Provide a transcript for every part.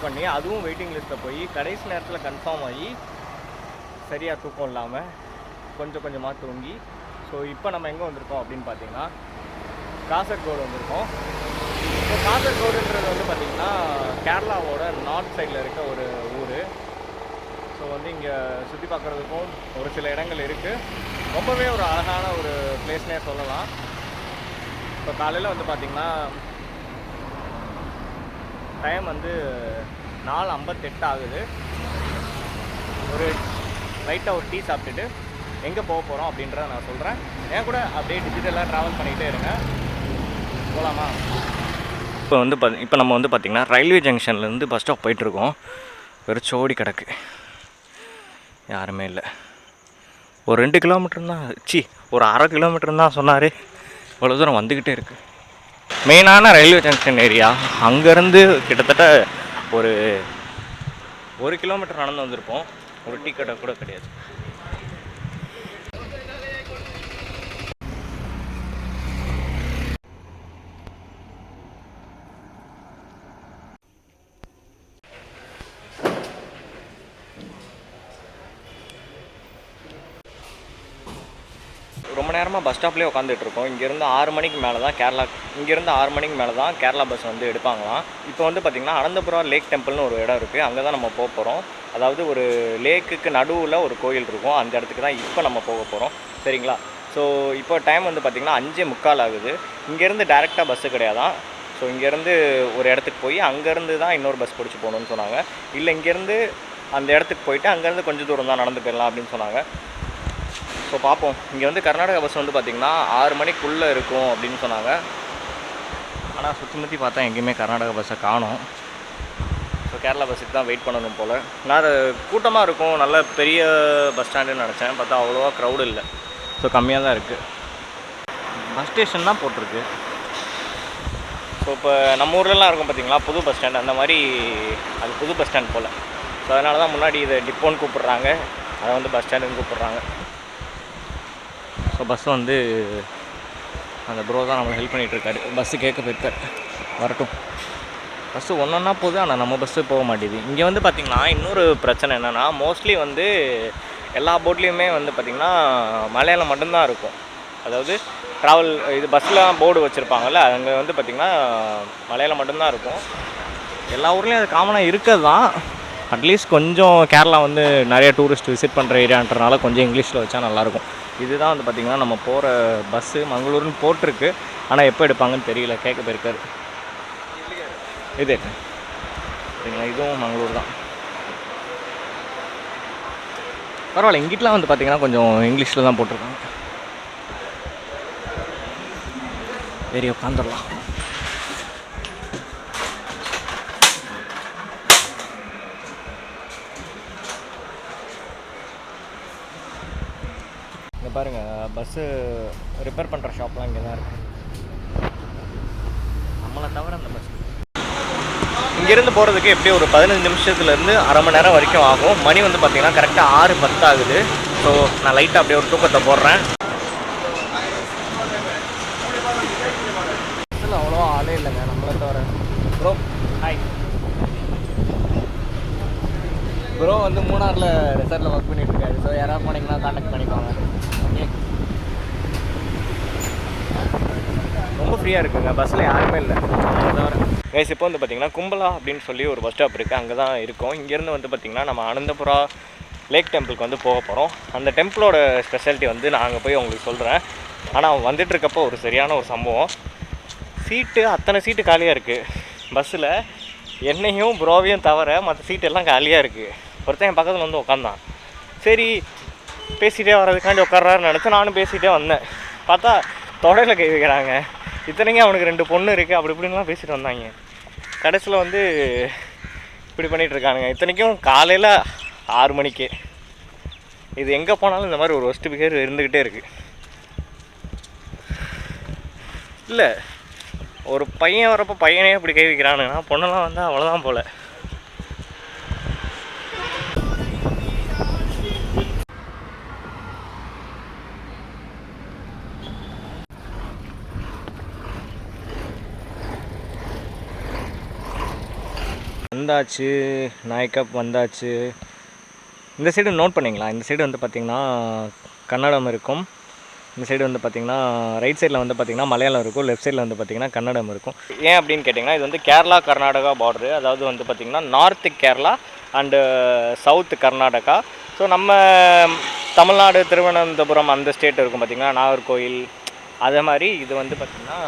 Book பண்ணி அதுவும் waiting லிஸ்ட்டில் போய் கடைசி நேரத்தில் கன்ஃபார்ம் ஆகி சரியாக தூக்கம் இல்லாமல் கொஞ்சம் கொஞ்சமாக தூங்கி ஸோ இப்போ நம்ம எங்கே வந்திருக்கோம் அப்படின்னு பார்த்தீங்கன்னா காசர்கோடு வந்திருக்கோம். இப்போ காசர்கோடுன்றது வந்து பார்த்திங்கன்னா கேரளாவோட நார்த் சைடில் இருக்க ஒரு ஊர். ஸோ வந்து இங்கே சுற்றி பார்க்குறதுக்கும் ஒரு சில இடங்கள் இருக்குது ரொம்பவே ஒரு அழகான ஒரு பிளேஸ்னே சொல்லலாம். இப்போ காலையில் வந்து பார்த்திங்கன்னா டைம் வந்து நாலு ஐம்பத்தெட்டு ஆகுது. ஒரு லைட்டாக ஒரு டீ சாப்பிட்டுட்டு எங்கே போக போகிறோம் அப்படின்றத நான் சொல்கிறேன் என் கூட அப்படியே டிஜிட்டலாக ட்ராவல் பண்ணிகிட்டே இருங்க. போகலாமா இப்போ வந்து பா இப்போ நம்ம வந்து பார்த்திங்கன்னா ரயில்வே ஜங்ஷன்லேருந்து பஸ் ஸ்டாப் போயிட்டுருக்கோம். வெறும் சோடி கிடக்கு. யாருமே இல்லை. ஒரு ரெண்டு கிலோமீட்டர் தான் சி ஒரு அரை கிலோமீட்டர் தான் சொன்னார். இவ்வளோ தூரம் வந்துக்கிட்டே இருக்குது மெயினான ரயில்வே ஜங்ஷன் ஏரியா. அங்கேருந்து கிட்டத்தட்ட ஒரு ஒரு கிலோமீட்டர் நடந்து வந்திருப்போம். ஒரு டீ கடை கூட கிடையாது. ரொம்ப நேரமாக பஸ் ஸ்டாப்லேயே உட்காந்துட்டு இருக்கோம். இங்கேருந்து ஆறு மணிக்கு மேலே தான் கேரளா இங்கேருந்து ஆறு மணிக்கு மேலே தான் கேரளா பஸ் வந்து எடுப்பாங்களாம். இப்போ வந்து பார்த்திங்கன்னா அனந்தபுரம் லேக் டெம்பிள்னு ஒரு இடம் இருக்குது அங்கே தான் நம்ம போக போகிறோம் அதாவது ஒரு லேக்குக்கு நடுவில் ஒரு கோயில் இருக்கும். அந்த இடத்துக்கு தான் இப்போ நம்ம போக போகிறோம் சரிங்களா? ஸோ இப்போ டைம் வந்து பார்த்திங்கன்னா அஞ்சே முக்கால் ஆகுது. இங்கேருந்து டேரெக்டாக பஸ்ஸு கிடையாதான். ஸோ இங்கேருந்து ஒரு இடத்துக்கு போய் அங்கேருந்து தான் இன்னொரு பஸ் பிடிச்சி போகணுன்னு சொன்னாங்க. இல்லை இங்கேருந்து அந்த இடத்துக்கு போயிட்டு அங்கேருந்து கொஞ்சம் தூரம் தான் நடந்து போயிடலாம் அப்படின்னு சொன்னாங்க. ஸோ பார்ப்போம். இங்கே வந்து கர்நாடகா பஸ் வந்து பார்த்திங்கன்னா ஆறு மணிக்குள்ளே இருக்கும் அப்படின்னு சொன்னாங்க. ஆனால் சுற்றி முற்றி பார்த்தா எங்கேயுமே கர்நாடகா பஸ்ஸை காணும். ஸோ கேரளா பஸ்ஸுக்கு தான் வெயிட் பண்ணணும் போல். நான் கூட்டமாக இருக்கும். நல்ல பெரிய பஸ் ஸ்டாண்டுன்னு நினச்சேன். பார்த்தா அவ்வளோவா க்ரௌடு இல்லை. ஸோ கம்மியாக தான் இருக்குது பஸ் ஸ்டேஷன் தான் போட்டிருக்கு. ஸோ இப்போ நம்ம ஊர்லலாம் இருக்கும் பார்த்தீங்களா புது பஸ் ஸ்டாண்ட் அந்த மாதிரி அது புது பஸ் ஸ்டாண்ட் போல். ஸோ அதனால தான் முன்னாடி இதை டிப்போன்னு கூப்பிட்றாங்க. அதை வந்து பஸ் ஸ்டாண்டுன்னு கூப்பிட்றாங்க. ஸோ பஸ் வந்து அந்த ப்ரோ தான் நம்மளை ஹெல்ப் பண்ணிகிட்ருக்காரு பஸ்ஸு கேட்க போயிருக்காரு. வரட்டும். பஸ்ஸு ஒன்றா போகுது ஆனால் நம்ம பஸ்ஸு போக மாட்டேது இங்கே வந்து பார்த்திங்கன்னா இன்னொரு பிரச்சனை என்னென்னா மோஸ்ட்லி வந்து எல்லா போட்லேயுமே வந்து பார்த்திங்கன்னா மலையாளம் மட்டும்தான் இருக்கும். அதாவது ட்ராவல் இது பஸ்லாம் போர்டு வச்சுருப்பாங்கல்ல அங்கே வந்து பார்த்திங்கன்னா மலையாளம் மட்டும்தான் இருக்கும். எல்லா ஊர்லேயும் அது காமனாக இருக்கிறது தான். அட்லீஸ்ட் கொஞ்சம் கேரளா வந்து நிறைய டூரிஸ்ட் விசிட் பண்ணுற ஏரியான்றனால கொஞ்சம் இங்கிலீஷில் வச்சா நல்லாயிருக்கும் இதுதான் வந்து பார்த்திங்கன்னா நம்ம போகிற பஸ்ஸு மங்களூர்னு போட்டிருக்கு. ஆனால் எப்போ எடுப்பாங்கன்னு தெரியல. கேட்க போயிருக்காரு. இது. சரிங்களா? இதுவும் மங்களூர் தான். பரவாயில்ல. இங்கிட்டலாம் வந்து பார்த்திங்கன்னா கொஞ்சம் இங்கிலீஷில் தான் போட்டிருக்காங்க. சரி உட்காந்துடலாம் இங்கே பாருங்கள் பஸ்ஸு ரிப்பேர் பண்ணுற ஷாப்லாம் இங்கே தான் இருக்குது நம்மளை தவிர அந்த பஸ் இங்கேருந்து போகிறதுக்கு எப்படியும் ஒரு பதினஞ்சு நிமிஷத்துலேருந்து அரை மணி நேரம் வரைக்கும் ஆகும். மணி வந்து பார்த்தீங்கன்னா கரெக்டாக ஆறு பத்து ஆகுது. ஸோ நான் லைட்டாக அப்படியே ஒரு தூக்கத்தை போடுறேன். பஸ்ஸில் அவ்வளோ ஆளே இல்லைங்க நம்மளை தவிர. ப்ரோ ஹாய் ப்ரோ வந்து மூணாரில் ரெசார்ட்டில் ஒர்க் பண்ணிட்டு இருக்காரு. ஸோ யாராவது போனீங்கன்னா காண்டாக்ட் பண்ணிக்கோங்க. ரொம்ப ஃப்ரீயாக இருக்குங்க. பஸ்ஸில் யாருமே இல்லை. தவிர கைஸ் இப்போ வந்து பார்த்திங்கன்னா கும்பலா அப்படின்னு சொல்லி ஒரு பஸ் ஸ்டாப் இருக்குது அங்கே தான் இருக்கும். இங்கேருந்து வந்து பார்த்திங்கன்னா நம்ம அனந்தபுரா லேக் டெம்பிளுக்கு வந்து போக போகிறோம் அந்த டெம்பிளோட ஸ்பெஷாலிட்டி வந்து நான் அங்கே போய் உங்களுக்கு சொல்கிறேன் ஆனால் அவன் இருக்கப்போ ஒரு சரியான ஒரு சம்பவம். சீட்டு அத்தனை சீட்டு காலியாக இருக்குது பஸ்ஸில் என்னையும் ப்ரோவையும் தவிர மற்ற சீட்டெல்லாம் காலியாக இருக்குது ஒருத்தன் என் பக்கத்தில் வந்து உட்காந்தான் சரி பேசிகிட்டே வர்றதுக்காண்டி உட்கார்றாருன்னு நினச்சி நானும் பேசிகிட்டே வந்தேன். பார்த்தா தொடையில் கை வைக்கிறாங்க. இத்தனைக்கும் அவனுக்கு ரெண்டு பொண்ணு இருக்குது அப்படி இப்படின்லாம் பேசிட்டு வந்தாங்க. கடைசியில் வந்து இப்படி பண்ணிகிட்டு இருக்கானுங்க. இத்தனைக்கும் காலையில் ஆறு மணிக்கு. இது எங்கே போனாலும் இந்த மாதிரி ஒரு ஒஸ்ட்டு பிகேர் இருந்துக்கிட்டே இருக்குது இல்லை ஒரு பையன் வரப்போ பையனே இப்படி கை வைக்கிறானுங்கன்னா பொண்ணெல்லாம் வந்தால் அவ்வளோதான் போல். வந்தாச்சு நாயக்கப் வந்தாச்சு. இந்த சைடு நோட் பண்ணிங்களா? இந்த சைடு வந்து பார்த்திங்கன்னா கன்னடம் இருக்கும். இந்த சைடு வந்து பார்த்திங்கன்னா ரைட் சைடில் வந்து பார்த்திங்கன்னா மலையாளம் இருக்கும். லெஃப்ட் சைடில் வந்து பார்த்திங்கன்னா கன்னடம் இருக்கும். ஏன் அப்படின்னு கேட்டிங்கன்னா இது வந்து கேரளா கர்நாடகா பார்டரு அதாவது வந்து பார்த்திங்கன்னா north Kerala and south Karnataka. So நம்ம தமிழ்நாடு திருவனந்தபுரம் அந்த ஸ்டேட் இருக்கும் பார்த்திங்கன்னா நாகர்கோயில் அதே மாதிரி இது வந்து பார்த்திங்கன்னா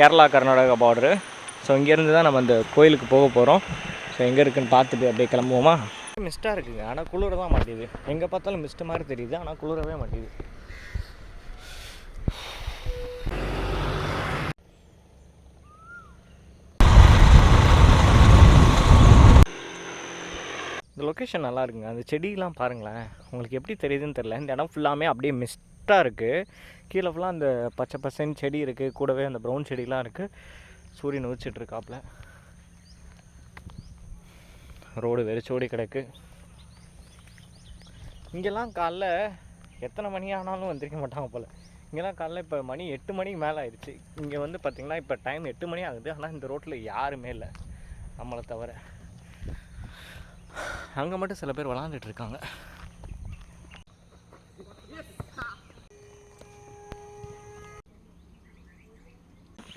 கேரளா கர்நாடகா பார்டரு ஸோ இங்கேருந்து தான் நம்ம அந்த கோயிலுக்கு போக போகிறோம் ஸோ எங்கே இருக்குன்னு பார்த்துட்டு அப்படியே கிளம்புவோமா? மிஸ்ட்டாக இருக்குங்க. ஆனால் குளிர தான் மாட்டேது. எங்கே பார்த்தாலும் மிஸ்ட் மாதிரி தெரியுது. ஆனால் குளிரவே மாட்டேது. இந்த லொக்கேஷன் நல்லா இருக்குங்க. அந்த செடியெலாம் பாருங்களேன். உங்களுக்கு எப்படி தெரியுதுன்னு தெரில இந்த இடம் ஃபுல்லாமே அப்படியே மிஸ்ட்டாக இருக்குது கீழே ஃபுல்லாக அந்த பச்சை பசைன்னு செடி இருக்குது கூடவே அந்த ப்ரௌன் செடிலாம் இருக்குது சூரியன் உதிச்சிட்டு இருக்காப்புல ரோடு வெறிச்சோடி கிடக்கு. இங்கெல்லாம் காலைல எத்தனை மணி ஆனாலும் வந்திருக்க மாட்டாங்க போல். இங்கெல்லாம் காலைல இப்போ மணி எட்டு மணிக்கு மேலே ஆயிடுச்சு. இங்கே வந்து பார்த்திங்கன்னா இப்போ டைம் எட்டு மணி ஆகுது. ஆனால் இந்த ரோட்டில் யாருமே இல்லை. நம்மளை தவிர. அங்கே மட்டும் சில பேர் விளாண்டுட்டு இருக்காங்க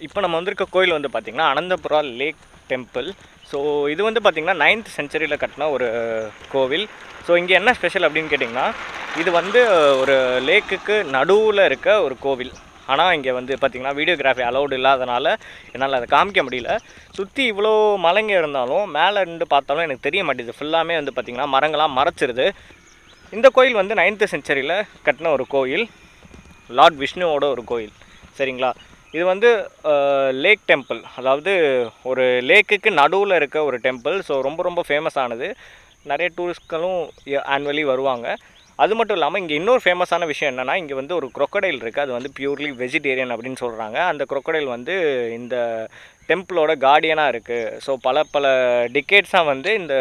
இப்போ நம்ம வந்திருக்க கோயில் வந்து பார்த்திங்கன்னா அனந்தபுரா லேக் டெம்பிள். ஸோ இது வந்து பார்த்திங்கன்னா நைன்த் செஞ்சுரியில் கட்டின ஒரு கோவில். ஸோ இங்கே என்ன ஸ்பெஷல் அப்படின்னு கேட்டிங்கன்னா இது வந்து ஒரு லேக்குக்கு நடுவில் இருக்க ஒரு கோவில். ஆனால் இங்கே வந்து பார்த்திங்கன்னா வீடியோகிராஃபி அலௌடு இல்லாதனால என்னால் அதை காமிக்க முடியல. சுற்றி இவ்வளோ மலைங்க இருந்தாலும் மேலே இருந்து பார்த்தாலும் எனக்கு தெரிய மாட்டேது ஃபுல்லாமே வந்து பார்த்திங்கன்னா மரங்களாக மறைச்சிருது. இந்த கோயில் வந்து நைன்த்து செஞ்சுரியில் கட்டின ஒரு கோயில். லார்ட் விஷ்ணுவோட ஒரு கோயில். சரிங்களா? இது வந்து லேக் டெம்பிள் அதாவது ஒரு லேக்குக்கு நடுவில் இருக்க ஒரு டெம்பிள் ஸோ ரொம்ப ரொம்ப ஃபேமஸ் ஆனது. நிறைய டூரிஸ்ட்களும் ஆனுவலி வருவாங்க. அது மட்டும் இல்லாமல் இங்கே இன்னொரு ஃபேமஸான விஷயம் என்னென்னா இங்கே வந்து ஒரு க்ரொக்கடைல் இருக்குது அது வந்து பியூர்லி வெஜிடேரியன் அப்படின்னு சொல்கிறாங்க அந்த க்ரொக்கடைல் வந்து இந்த டெம்பிளோட கார்டியனாக இருக்குது ஸோ பல பல டிக்கேட்ஸாக வந்து இந்த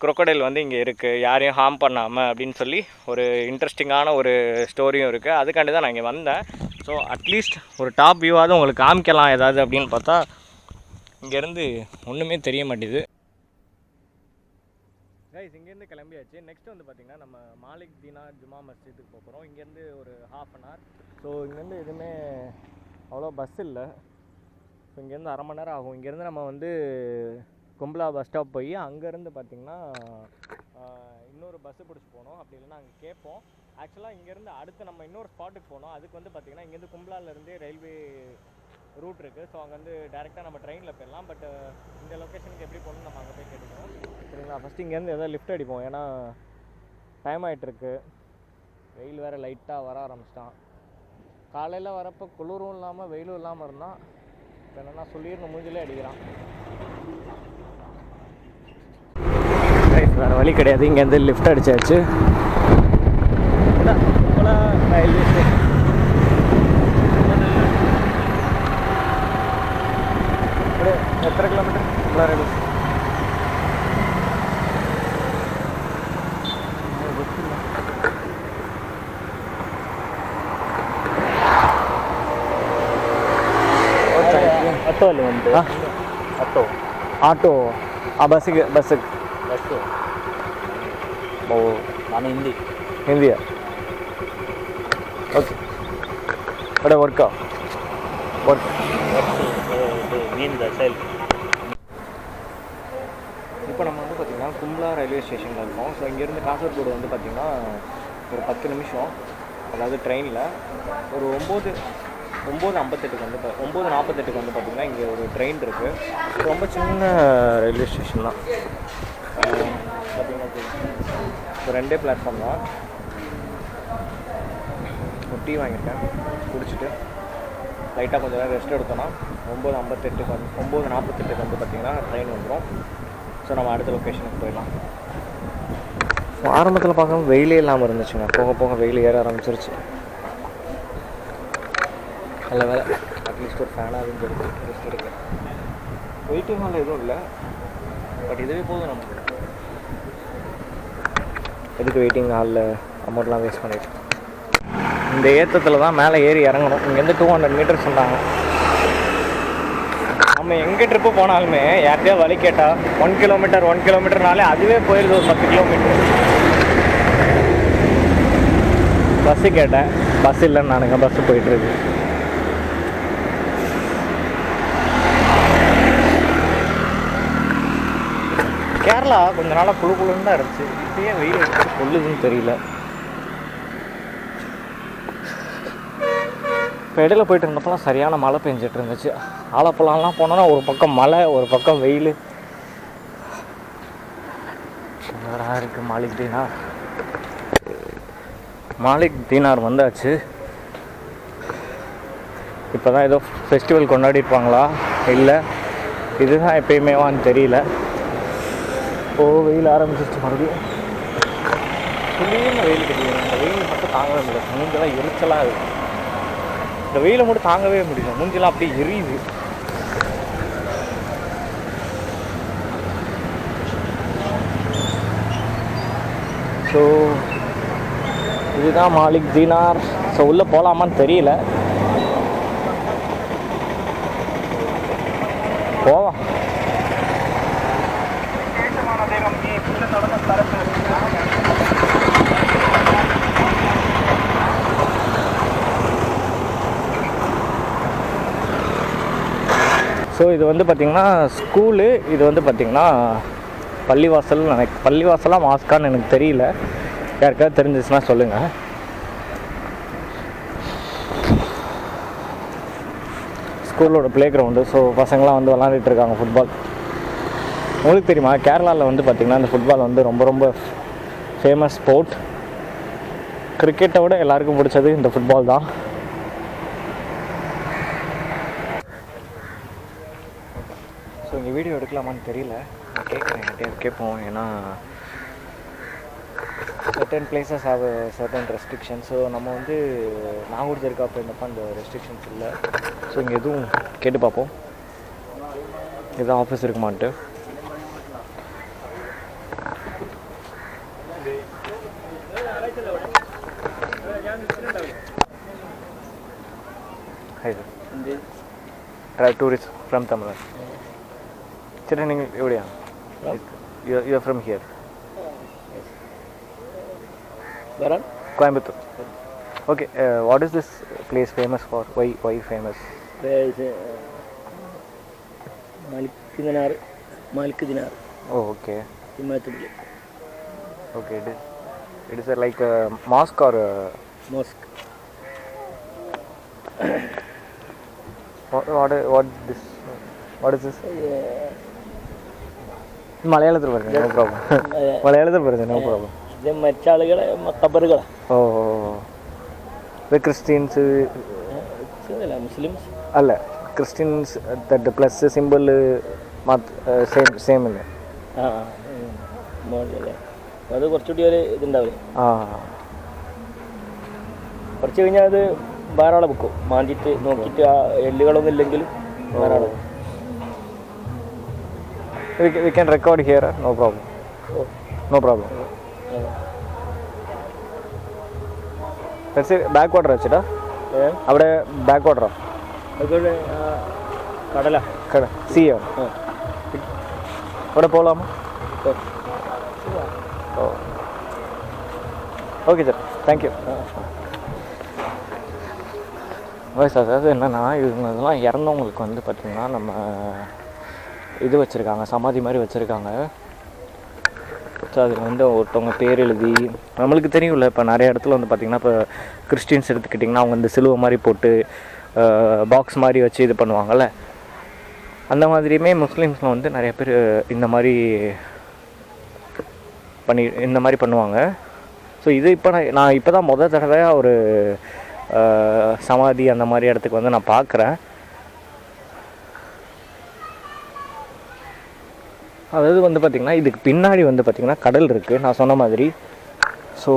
க்ரொக்கடைல் வந்து இங்கே இருக்குது யாரையும் ஹார்ம் பண்ணாமல் அப்படின்னு சொல்லி ஒரு இன்ட்ரெஸ்டிங்கான ஒரு ஸ்டோரியும் இருக்குது அதுக்காண்டி தான் நான் இங்கே வந்தேன். ஸோ அட்லீஸ்ட் ஒரு டாப் வியூவாவது உங்களுக்கு காமிக்கலாம் ஏதாவது அப்படின்னு பார்த்தா இங்கேருந்து ஒன்றுமே தெரிய மாட்டேது கைஸ் இங்கேருந்து கிளம்பியாச்சு. நெக்ஸ்ட் வந்து பார்த்திங்கன்னா நம்ம மாலிக் தீனா ஜுமா மஸ்ஜித்துக்கு போக போகிறோம் இங்கேருந்து ஒரு ஹாஃப் அன் ஹவர் ஸோ இங்கேருந்து எதுவுமே அவ்வளோ பஸ் இல்லை. ஸோ இங்கேருந்து அரை மணி நேரம் ஆகும். இங்கேருந்து நம்ம வந்து கும்பலா பஸ் ஸ்டாப் போய் அங்கேருந்து பார்த்திங்கன்னா இன்னொரு பஸ்ஸு பிடிச்சி போகணும். அப்படி இல்லைன்னா அங்கே கேட்போம். ஆக்சுவலாக இங்கேருந்து அடுத்து நம்ம இன்னொரு ஸ்பாட்டுக்கு போனோம். அதுக்கு வந்து பார்த்திங்கன்னா இங்கேருந்து கும்பலாலேருந்தே ரயில்வே ரூட் இருக்குது ஸோ அங்கே வந்து டேரெக்டாக நம்ம ட்ரெயினில் போயிடலாம். பட் இந்த லொக்கேஷனுக்கு எப்படி போகணும் நம்ம அங்கே போய் கேட்டுக்கணும் சரிங்களா? ஃபஸ்ட்டு இங்கேருந்து எதாவது லிஃப்ட் அடிப்போம். ஏன்னா டைம் ஆகிட்டுருக்கு வெயில் வேறு லைட்டாக வர ஆரம்பிச்சிட்டான். காலையில் வரப்போ குளிரும் இல்லாமல் வெயிலும் இல்லாமல் இருந்தால் இப்போ என்னென்னா சொல்லிடணும் மூஞ்சிலே அடிக்கிறான். வேறு வழி கிடையாது. இங்கேருந்து lift kita wala railway station berapa kilometer? berapa ribu? Oh, Ato, Ato, Ato, Ato, Ato, Ato, Ato, Ato, Ato, Ato, Ato, Ato, Ato, Ato, Ato, okay அட ஒர்க்கா ஒர்க் மீன் இப்போ நம்ம வந்து பார்த்தீங்கன்னா கும்லா ரயில்வே ஸ்டேஷனில் இருக்கோம். ஸோ இங்கேருந்து காசர்கோடு வந்து பார்த்திங்கன்னா ஒரு பத்து நிமிஷம். அதாவது ட்ரெயினில் ஒரு ஒம்பது ஒம்பது ஐம்பத்தெட்டுக்கு வந்து ஒம்பது நாற்பத்தெட்டுக்கு வந்து பார்த்தீங்கன்னா இங்கே ஒரு ட்ரெயின் இருக்குது ரொம்ப சின்ன ரயில்வே ஸ்டேஷன்லாம் இப்போ ரெண்டே பிளாட்ஃபார்ம் தான். டீ வாங்கியிருக்கேன். குடிச்சிட்டு லைட்டாக கொஞ்சம் நேரம் ரெஸ்ட் எடுத்தோன்னா ஒம்பது ஐம்பத்தெட்டுக்கு வந்து ஒம்பது நாற்பத்தெட்டுக்கு வந்து பார்த்திங்கன்னா ட்ரெயின் வந்துடும் ஸோ நம்ம அடுத்த லொக்கேஷனுக்கு போயிடலாம். ஆரம்பத்தில் பார்க்கும்போது வெயிலே இல்லாமல் இருந்துச்சுங்க. போக போக வெயில் ஏற ஆரம்பிச்சிருச்சு. நல்ல வேலை. அட்லீஸ்ட் ஒரு ஃபேனாக இருக்கு ரெஸ்ட் எடுக்க வெயிட்டிங் ஹால் எதுவும் இல்லை. பட் இதுவே போதும் நமக்கு. எதுக்கு வெயிட்டிங் ஹாலில் அமௌண்ட்லாம் வேஸ்ட் பண்ணிட்டு? இந்த ஏற்றத்தில் தான் மேலே ஏறி இறங்கணும். இங்கேருந்து டூ ஹண்ட்ரட் மீட்டர் சொன்னாங்க. நம்ம எங்கே ட்ரிப்பு போனாலுமே யார்கிட்டயோ வழி கேட்டால் ஒன் கிலோமீட்டர் ஒன் கிலோமீட்டர்னாலே அதுவே போயிடுது ஒரு பத்து கிலோமீட்டர் பஸ்ஸு கேட்டேன். பஸ் இல்லைன்னு நானுங்க பஸ்ஸு போயிட்டுருக்கு. கேரளா கொஞ்ச நாளாக குழு குழுன்னு தான் இருந்துச்சு. இப்பயே வெயில் கொள்ளுதுன்னு தெரியல. இப்போ இடையில போயிட்டு இருந்தப்பெல்லாம் சரியான மழை பெஞ்சிட்டு இருந்துச்சு. ஆலப்பழம்லாம் போனோன்னா ஒரு பக்கம் மழை ஒரு பக்கம் வெயில். சுமாராக இருக்குது மாலிக் தீனார். மாலிக் தீனார் வந்தாச்சு. இப்போ தான் ஏதோ ஃபெஸ்டிவல் கொண்டாடிருப்பாங்களா? இல்லை இதுதான் எப்பயுமேவான்னு தெரியல. ஓ வெயில் ஆரம்பிச்சிருச்சு மறுபடியும். சுளின்னு வெயில் கிடையாது வெயில் மட்டும் தாங்கவே முடியல. நீங்களாம் எரிச்சலாக இருக்கும் இந்த வெயிலை மட்டும் தாங்கவே முடியல. மூஞ்செல்லாம் அப்படியே எரியுது. ஸோ இதுதான் மாலிக் தீனார். ஸோ உள்ளே போகலாமான்னு தெரியல. போவோம் ஸோ இது வந்து பார்த்திங்கன்னா ஸ்கூலு இது வந்து பார்த்திங்கன்னா பள்ளிவாசல் எனக்கு பள்ளிவாசலாக மாஸ்கான்னு எனக்கு தெரியல. யாருக்காவது தெரிஞ்சிச்சுன்னா சொல்லுங்கள் ஸ்கூலோட ப்ளே கிரவுண்டு ஸோ பசங்களாம் வந்து விளாண்டுட்டு இருக்காங்க ஃபுட்பால் உங்களுக்கு தெரியுமா கேரளாவில் வந்து பார்த்திங்கன்னா இந்த ஃபுட்பால் வந்து ரொம்ப ரொம்ப ஃபேமஸ் ஸ்போர்ட் கிரிக்கெட்டை விட எல்லாருக்கும் பிடிச்சது இந்த ஃபுட்பால் தான். இங்கே வீடியோ எடுக்கலாமான்னு தெரியல. நான் கேட்குறேன் என்கிட்ட கேட்போம் ஏன்னா certain places have certain restriction so நம்ம வந்து நாகூர் இருக்கா போயிருந்தப்போ அந்த ரெஸ்ட்ரிக்ஷன்ஸ் இல்லை. ஸோ இங்கே எதுவும் கேட்டு பார்ப்போம். எதுவும் office இருக்குமான்ட்டு. Hi sir try tourist from Tamil Nadu Chetan, you are from? You from here. Yes. Where. Okay, uh, what is this place famous for? Why why famous? There is uh, Malik Dinar. Malik Dinar. Oh, okay. In Okay, it is, it is like a mosque or a... Mosque. what, what, what, this, what is this? Uh, മലയാളത്തിൽ പറഞ്ഞു no problem മലയാളത്തിൽ പറഞ്ഞു no problem ഇത് മരിച്ച ആളുകളെ കബറുകളാണ് ഓ ഇത് ക്രിസ്ത്യൻസ് മുസ്ലിംസ്. അല്ല Christians that plus simple same same അല്ലേ? അത് കുറച്ചുകൂടി ഒരു ഇതുണ്ടാവില്ലേ? ആ. കുറച്ച് കഴിഞ്ഞാൽ അത് ധാരാളം വെക്കും. മാന്തിയിട്ട് നോക്കിയിട്ട് ആ എല്ലുകളൊന്നും ഇല്ലെങ്കിലും വേറെ ആളെ we can record here no problem no problem back water വെച്ചിട്ടാ അവിടെ ബാക്ക് വാട്ടറോ അതുകൊണ്ട് ആ കടല കട സിയോ ആ അവിടെ പോകലാമോ ഓ. ஓ ஓகே சார் தேங்க்யூ வயசு அதாவது என்னென்னா இவங்க இதெல்லாம் இறந்தவங்களுக்கு வந்து பார்த்திங்கன்னா நம்ம இது வச்சுருக்காங்க சமாதி மாதிரி வச்சுருக்காங்க. ஸோ அதில் வந்து ஒருத்தவங்க பேர் எழுதி நம்மளுக்கு தெரியும்ல இப்போ நிறைய இடத்துல வந்து பார்த்திங்கன்னா இப்போ கிறிஸ்டின்ஸ் எடுத்துக்கிட்டிங்கன்னா அவங்க இந்த சிலுவை மாதிரி போட்டு பாக்ஸ் மாதிரி வச்சு இது பண்ணுவாங்கள்ல அந்த மாதிரியுமே முஸ்லீம்ஸில் வந்து நிறைய பேர் இந்த மாதிரி பண்ணி இந்த மாதிரி பண்ணுவாங்க. ஸோ இது இப்போ நான் நான் இப்போ தான் முத தடவையாக ஒரு சமாதி அந்த மாதிரி இடத்துக்கு வந்து நான் பார்க்குறேன் அதாவது வந்து பார்த்திங்கன்னா இதுக்கு பின்னாடி வந்து பார்த்திங்கன்னா கடல் இருக்குது நான் சொன்ன மாதிரி. ஸோ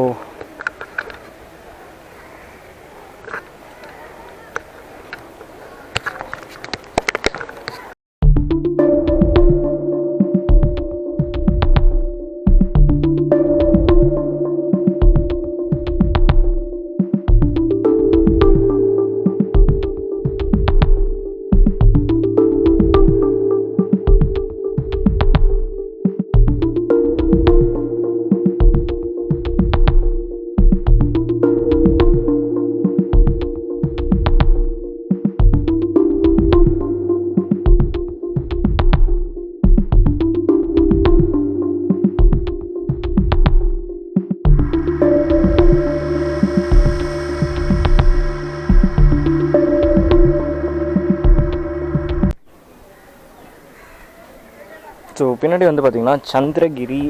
பின்னாடி வந்து பார்த்திங்கன்னா சந்திரகிரி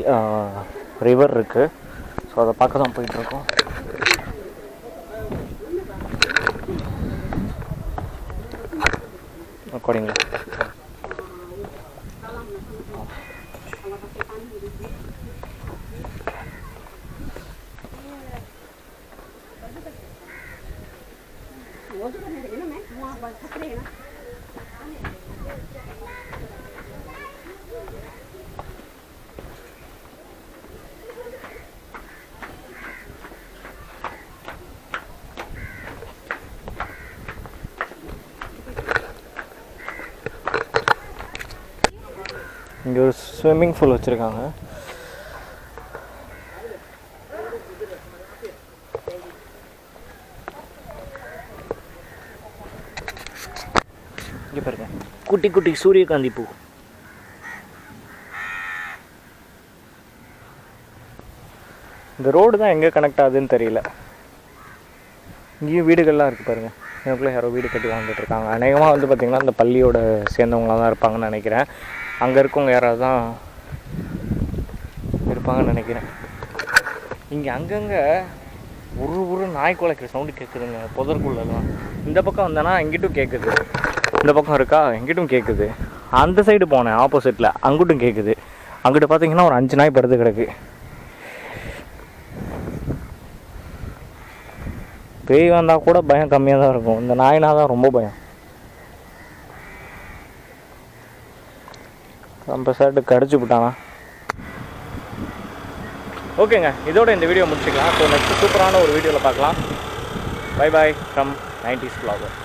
ரிவர் இருக்குது ஸோ அதை பார்க்க தான் போயிட்டுருக்கோம் ரெக்கார்டிங்களா இங்கே ஒரு ஸ்விம்மிங் பூல் வச்சுருக்காங்க. இங்கே பாருங்க. குட்டி குட்டி சூரியகாந்தி பூ. இந்த ரோடு தான் எங்கே கனெக்ட் ஆகுதுன்னு தெரியல. இங்கேயும் வீடுகள்லாம் இருக்குது பாருங்க. எனக்குள்ளே யாரோ வீடு கட்டி வாழ்ந்துட்டு இருக்காங்க. அநேகமாக வந்து பார்த்திங்கன்னா அந்த பள்ளியோட சேர்ந்தவங்களாம் தான் இருப்பாங்கன்னு நினைக்கிறேன். அங்கே இருக்கவங்க யாராவது தான் இருப்பாங்கன்னு நினைக்கிறேன். இங்கே அங்கங்கே ஒரு ஒரு நாய் குலைக்கிற சவுண்டு கேட்குதுங்க புதற்குள்ளெல்லாம் இந்த பக்கம் வந்தேன்னா இங்கிட்டும் கேட்குது இந்த பக்கம் இருக்கா? இங்கிட்டும் கேட்குது அந்த சைடு போனேன் ஆப்போசிட்டில் அங்கிட்டும் கேட்குது அங்கிட்டு பார்த்தீங்கன்னா ஒரு அஞ்சு நாய் படுத்து கிடக்கு. பேய் வந்தால் கூட பயம் கம்மியாக தான் இருக்கும். இந்த நாயினா தான் ரொம்ப பயம். நம்ம சைடு கடிச்சு விட்டானா? ஓகேங்க. இதோட இந்த வீடியோ முடிச்சுக்கலாம். ஸோ நெக்ஸ்ட் சூப்பரான ஒரு வீடியோவில் பார்க்கலாம். Bye boy from nineties blogger